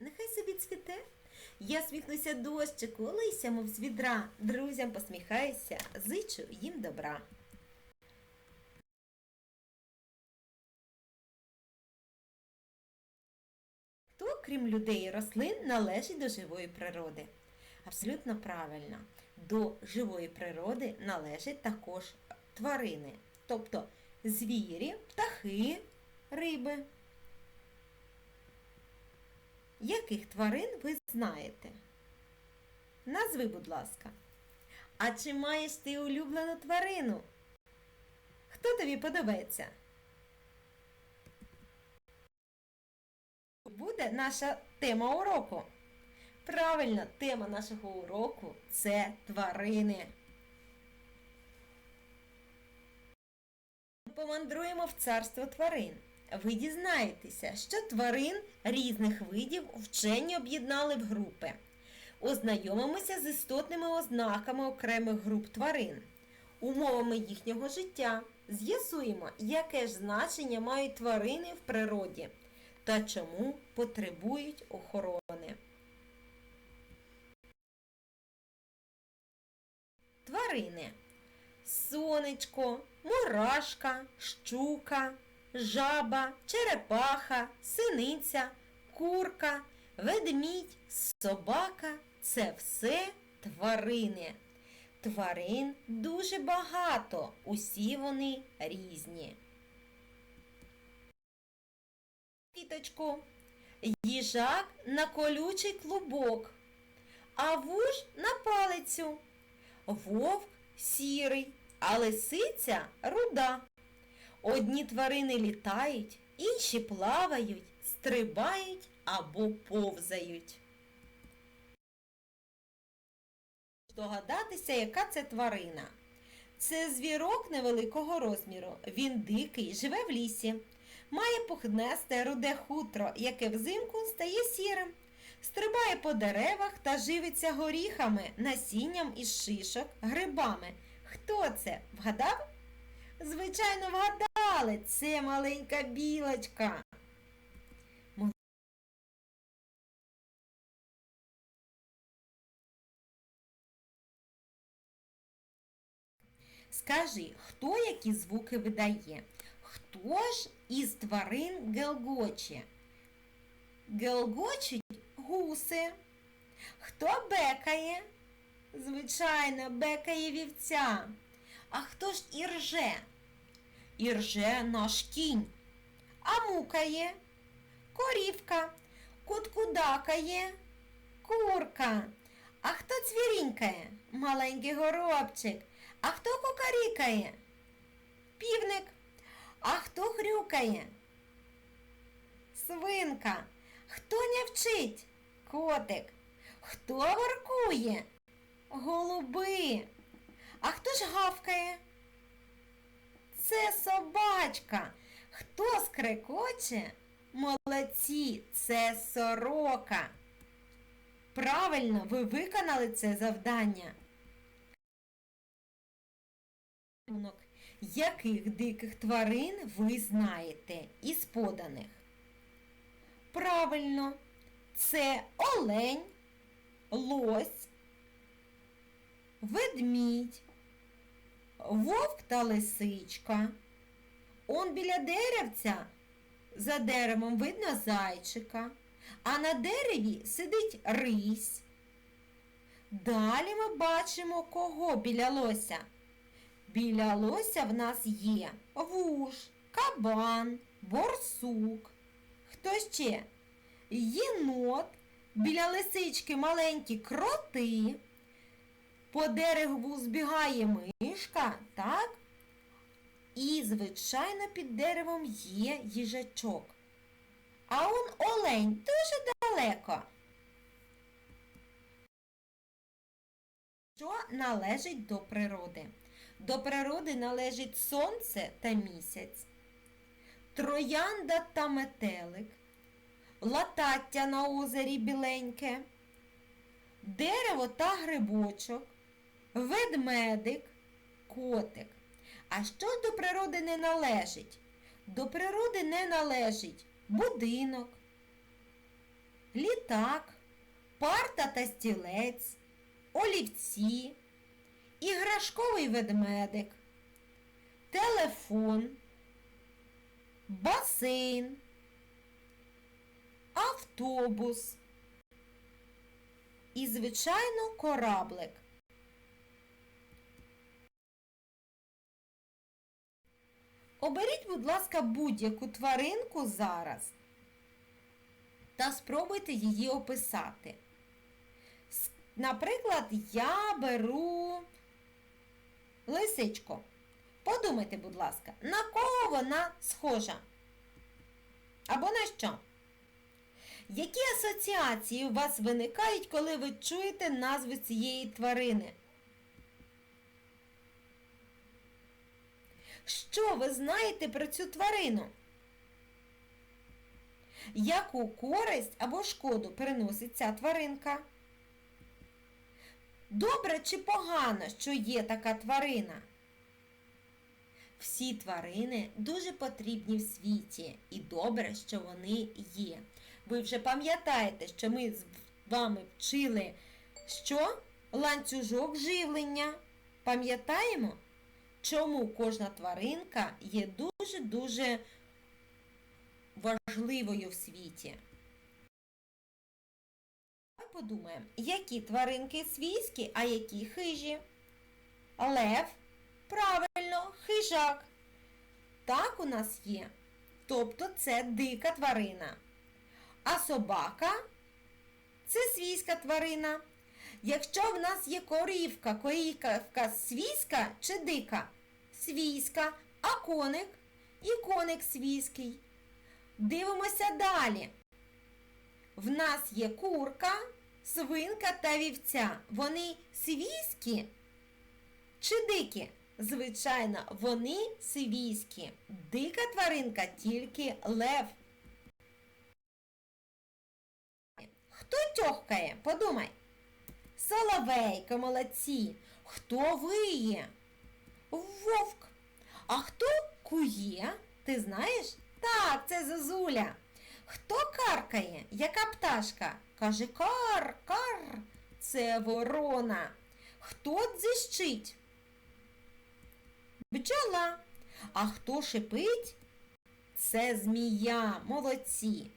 нехай собі цвіте. Я сміхнуся дощику, лися, мов з відра, друзям посміхаюся, зичу їм добра. Хто, крім людей і рослин, належить до живої природи? Абсолютно правильно. До живої природи належать також тварини, тобто звірі, птахи, риби. Яких тварин ви знаєте? Назви, будь ласка. А чи маєш ти улюблену тварину? Хто тобі подобається? Буде наша тема уроку. Правильно, тема нашого уроку це тварини. Помандруємо в царство тварин. Ви дізнаєтеся, що тварин різних видів вчені об'єднали в групи. Ознайомимося з істотними ознаками окремих груп тварин, умовами їхнього життя. З'ясуємо, яке ж значення мають тварини в природі та чому потребують охорони. Тварини. Сонечко, мурашка, щука, жаба, черепаха, синиця, курка, ведмідь, собака це все тварини. Тварин дуже багато, усі вони різні. Квіточку. Їжак на колючий клубок, а вуж на палицю. Вовк сірий, а лисиця руда. Одні тварини літають, інші плавають, стрибають або повзають. Догадатися, яка це тварина. Це звірок невеликого розміру. Він дикий, живе в лісі. Має пухнесте руде хутро, яке взимку стає сірим. Стрибає по деревах та живиться горіхами, насінням із шишок, грибами. Хто це? Вгадав? Звичайно, вгадали. Це маленька білочка. Скажи, хто які звуки видає? Хто ж із тварин гелгоче? Гелгочуть гуси. Хто бекає? Звичайно, бекає вівця. А хто ж ірже? Ірже наш кінь. А мукає? Корівка. Куткудакає? Курка. А хто цвірінькає? Маленький горобчик. А хто кукарікає? Півник. А хто хрюкає? Свинка. Хто нявчить? Котик. Хто воркує? Голуби. А хто ж гавкає? Це собачка. Хто скрекоче? Молодці, це сорока. Правильно, ви виконали це завдання. Яких диких тварин ви знаєте із поданих? Правильно, це олень, лось, ведмідь, вовк та лисичка. Он біля деревця за деревом видно зайчика, а на дереві сидить рись. Далі ми бачимо кого біля лося. Біля лося в нас є вуж, кабан, борсук. Хто ще? Єнот, біля лисички маленькі кроти. По дереву збігає мишка, так? І, звичайно, під деревом є їжачок. А он олень дуже далеко. Що належить до природи? До природи належить сонце та місяць, троянда та метелик, латаття на озері біленьке, дерево та грибочок, ведмедик, котик. А що ж до природи не належить? До природи не належить будинок, літак, парта та стілець, олівці, іграшковий ведмедик, телефон, басейн, автобус і, звичайно, кораблик. Оберіть, будь ласка, будь-яку тваринку зараз та спробуйте її описати. Наприклад, я беру лисичку. Подумайте, будь ласка, на кого вона схожа? Або на що? Які асоціації у вас виникають, коли ви чуєте назву цієї тварини? Що ви знаєте про цю тварину? Яку користь або шкоду приносить ця тваринка? Добре чи погано, що є така тварина? Всі тварини дуже потрібні в світі і добре, що вони є. Ви вже пам'ятаєте, що ми з вами вчили, що ланцюжок живлення. Пам'ятаємо? Чому кожна тваринка є дуже-дуже важливою в світі. Давай подумаємо, які тваринки свійські, а які хижі. Лев, правильно, хижак. Так у нас є. Тобто це дика тварина. А собака це свійська тварина. Якщо в нас є корівка, корівка свійська чи дика? Свійська, а коник і коник свійський. Дивимося далі. В нас є курка, свинка та вівця. Вони свійські чи дикі? Звичайно, вони свійські. Дика тваринка тільки лев. Хто тьохкає? Подумай. Соловейко, молодці. Хто виє? Вовк. А хто кує? Ти знаєш? Так, це зозуля. Хто каркає? Яка пташка? Каже кар, кар. Це ворона. Хто дзищить? Бджола. А хто шипить? Це змія. Молодці.